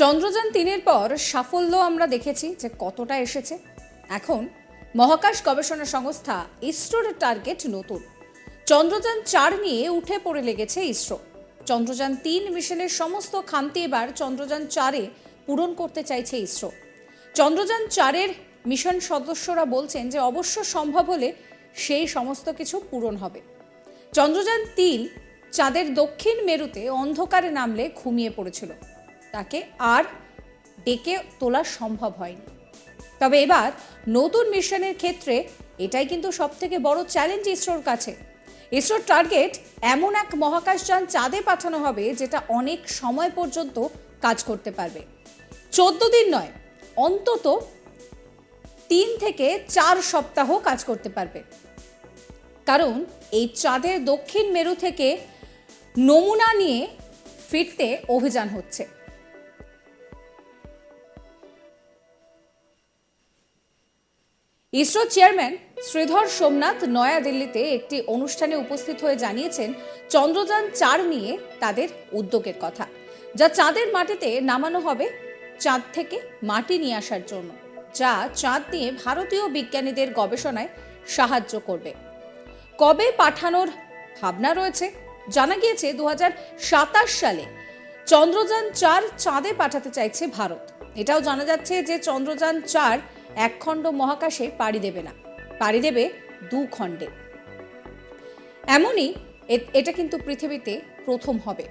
চন্দ্রযান তিনের পর সাফল্য আমরা দেখেছি যে কতটা এসেছে। এখন মহাকাশ গবেষণা সংস্থা ইসরোর টার্গেট নতুন। চন্দ্রযান চার নিয়ে উঠে পড়ে লেগেছে ইসরো। চন্দ্রযান তিন মিশনের সমস্ত খামতি এবার চন্দ্রযান চারে পূরণ করতে চাইছে ইসরো। চন্দ্রযান চারের মিশন সদস্যরা বলছেন যে অবশ্য সম্ভব হলে সেই সমস্ত কিছু পূরণ হবে। চন্দ্রযান তিন চাঁদের দক্ষিণ মেরুতে অন্ধকারে নামলে ঘুমিয়ে পড়েছিল। তাকে আর ডেকে তোলা সম্ভব হয়নি। তবে এবার নতুন মিশনের ক্ষেত্রে এটাই কিন্তু সব থেকে বড় চ্যালেঞ্জ ইসরোর কাছে। ইসরোর টার্গেট এমন এক মহাকাশযান চাঁদে পাঠানো হবে যেটা অনেক সময় পর্যন্ত কাজ করতে পারবে। চোদ্দ দিন নয়, অন্তত তিন থেকে চার সপ্তাহ কাজ করতে পারবে। কারণ এই চাঁদের দক্ষিণ মেরু থেকে নমুনা নিয়ে ফিরতে অভিযান হচ্ছে। ইসরো চেয়ারম্যান শ্রীধর সোমনাথ নয়াদিল্লিতে একটি অনুষ্ঠানে উপস্থিত হয়ে জানিয়েছেন, চন্দ্রযান চার নিয়ে তাদের উদ্যোগের কথা, যা চাঁদের মাটিতে নামানো হবে, চাঁদ থেকে মাটি নিয়ে আসার জন্য, যা চাঁদ নিয়ে ভারতীয় বিজ্ঞানীদের গবেষণায় সাহায্য করবে। কবে পাঠানোর ভাবনা রয়েছে? জানা গিয়েছে দু হাজার সাতাশ সালে চন্দ্রযান চার চাঁদে পাঠাতে চাইছে ভারত। এটাও জানা যাচ্ছে যে, চন্দ্রযান চার এক খণ্ড মহাকাশে পাড়ি দেবে না। পাড়ি দেবে দু খণ্ডে। এমনই এটা কিন্তু পৃথিবীতে প্রথম হবে।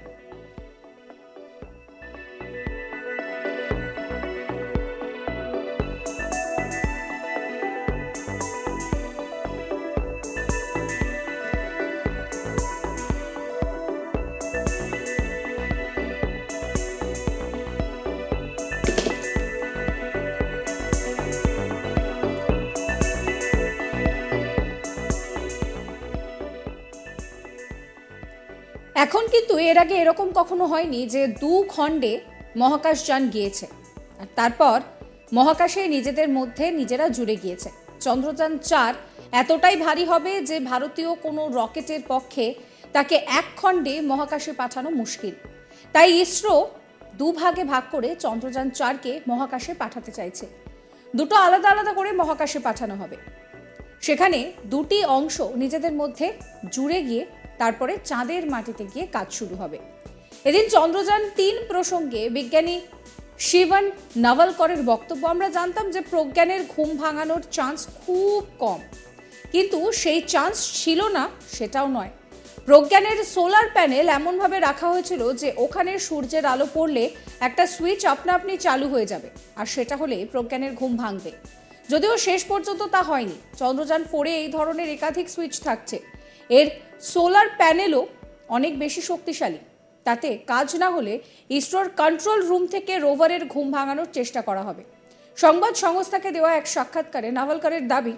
এখন কিন্তু এর আগে এরকম কখনো হয়নি যে দু খণ্ডে মহাকাশযান গিয়েছে। আর তারপর মহাকাশে নিজেদের মধ্যে নিজেরা জুড়ে গিয়েছে। চন্দ্রযান চার এতটাই ভারী হবে যে ভারতীয় কোনো রকেটের পক্ষে তাকে এক খণ্ডে মহাকাশে পাঠানো মুশকিল। তাই ইসরো দুভাগে ভাগ করে চন্দ্রযান চারকে মহাকাশে পাঠাতে চাইছে। দুটো আলাদা আলাদা করে মহাকাশে পাঠানো হবে। সেখানে দুটি অংশ নিজেদের মধ্যে জুড়ে গিয়ে তারপরে চাঁদের মাটিতে গিয়ে কাজ শুরু হবে। এদিন চন্দ্রযান তিন প্রসঙ্গে বিজ্ঞানী শিবন নাভালকরের বক্তব্য আমরা জানতাম যে প্রজ্ঞানের ঘুম ভাঙানোর চান্স খুব কম। কিন্তু সেই চান্স ছিল না, সেটাও নয়। প্রজ্ঞানের সোলার প্যানেল এমনভাবে রাখা হয়েছিল যে ওখানে সূর্যের আলো পড়লে একটা সুইচ আপনা আপনি চালু হয়ে যাবে, আর সেটা হলে প্রজ্ঞানের ঘুম ভাঙবে। যদিও শেষ পর্যন্ত তা হয়নি। চন্দ্রযান ফোরে এই ধরনের একাধিক সুইচ থাকছে। এর সোলার প্যানেলও অনেক বেশি শক্তিশালী। তাতে কাজ না হলে ইসরোর কন্ট্রোল রুম থেকে রোভারের ঘুম ভাঙানোর চেষ্টা করা হবে। সংবাদ সংস্থাকে দেওয়া এক সাক্ষাৎকারে নাভালকারের দাবি,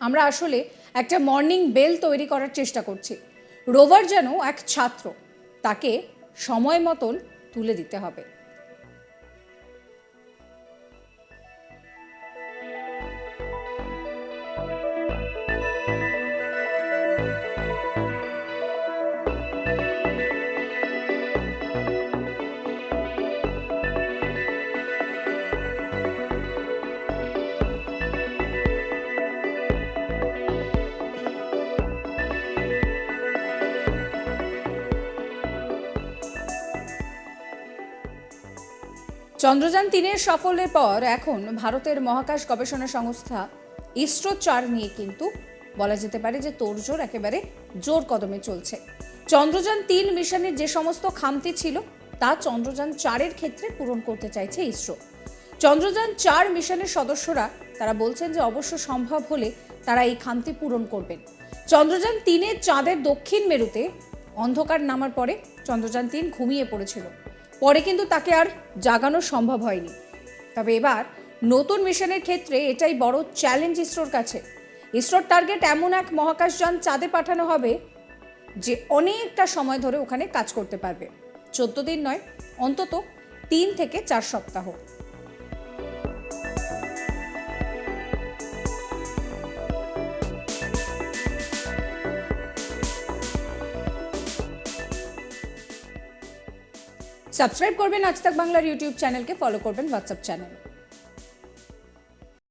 আমরা আসলে একটা মর্নিং বেল তৈরি করার চেষ্টা করছি। রোভার যেন এক ছাত্র, তাকে সময় মতন তুলে দিতে হবে। চন্দ্রযান তিনের সাফল্যের পর এখন ভারতের মহাকাশ গবেষণা সংস্থা ইসরো চার নিয়ে কিন্তু বলা যেতে পারে যে তোড়জোড় একেবারে জোর কদমে চলছে। চন্দ্রযান তিন মিশনের যে সমস্ত খামতি ছিল, তা চন্দ্রযান চারের ক্ষেত্রে পূরণ করতে চাইছে ইসরো। চন্দ্রযান চার মিশনের সদস্যরা, তারা বলছেন যে অবশ্য সম্ভব হলে তারা এই খামতি পূরণ করবেন। চন্দ্রযান তিনে চাঁদের দক্ষিণ মেরুতে অন্ধকার নামার পরে চন্দ্রযান তিন ঘুমিয়ে পড়েছিল। পরে কিন্তু তাকে আর জাগানো সম্ভব হয়নি। তবে এবার নতুন মিশনের ক্ষেত্রে এটাই বড় চ্যালেঞ্জ ইসরোর কাছে। ইসরোর টার্গেট এমন এক মহাকাশযান চাঁদে পাঠানো হবে যে অনেকটা সময় ধরে ওখানে কাজ করতে পারবে। চোদ্দ দিন নয়, অন্তত তিন থেকে চার সপ্তাহ। সাবস্ক্রাইব করবেন আজ তাক বাংলার ইউটিউব চ্যানেলকে, ফলো করবেন হোয়াটসঅ্যাপ চ্যানেল।